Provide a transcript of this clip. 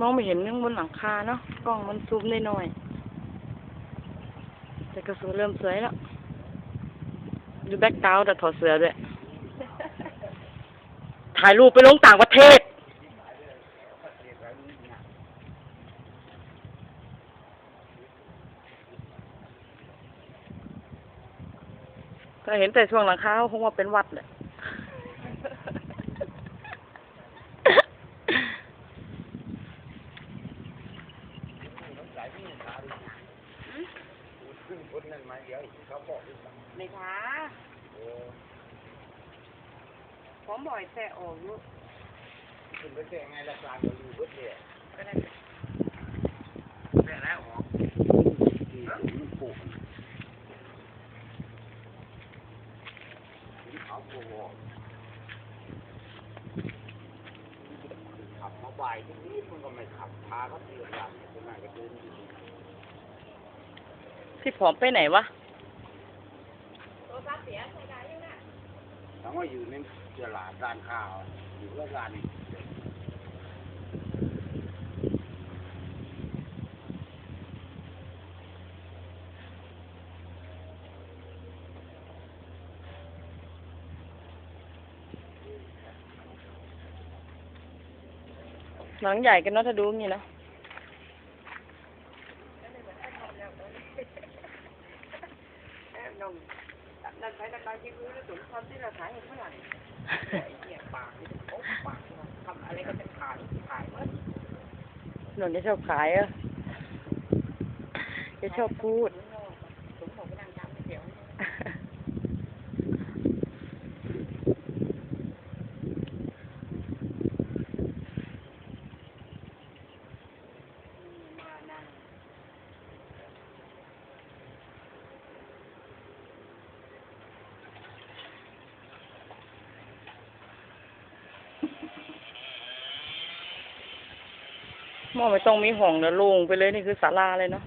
มองไม่เห็นข้างบนหลังคาเนาะกล้องมันซูมได้หน่อยๆแต่กระสุนเริ่มสวยแล้ว ดูแบ็กกราวด์แต่ถอดเสื้อด้วย ถ่ายรูปไปลงต่างประเทศก็เห็นแต่ช่วงหลังคาเขาคงว่าเป็นวัดแหละ ในท้าผมบ่อยแต่ออกอยู่คุณไปแจ้งไงละกลางก็อยู่เบิดเลยก็ได้แจ้งแล้วออกที่มันปลูกที่เขาปลูกออกขับมาบ่ายที่นี้มันก็ไม่ขับพาเขาเตือนกันเป็นไงก็เดิน อยู่พี่ผอมไปไหนวะทั้งว่าอยู่ในตลาดร้านข้าวอยู่กับร้านหลังใหญ่กันเนาะถ้าดูงี้นะ แอบนมนั่นใช้ตะไคร้ที่พื้นแล้วถุงความที่เราขายเท่าไหร่เนี่ยปากโอ้ปากทำอะไรก็จะขายขายหมดหนูจะชอบขายอะจะชอบพูด ถุงของไปนั่งทำเดี๋ยวมานั่ง ห มอไม่ต้องมีห้องเดี๋ยวลงไปเลยนี่คือศาลาเลยเนาะ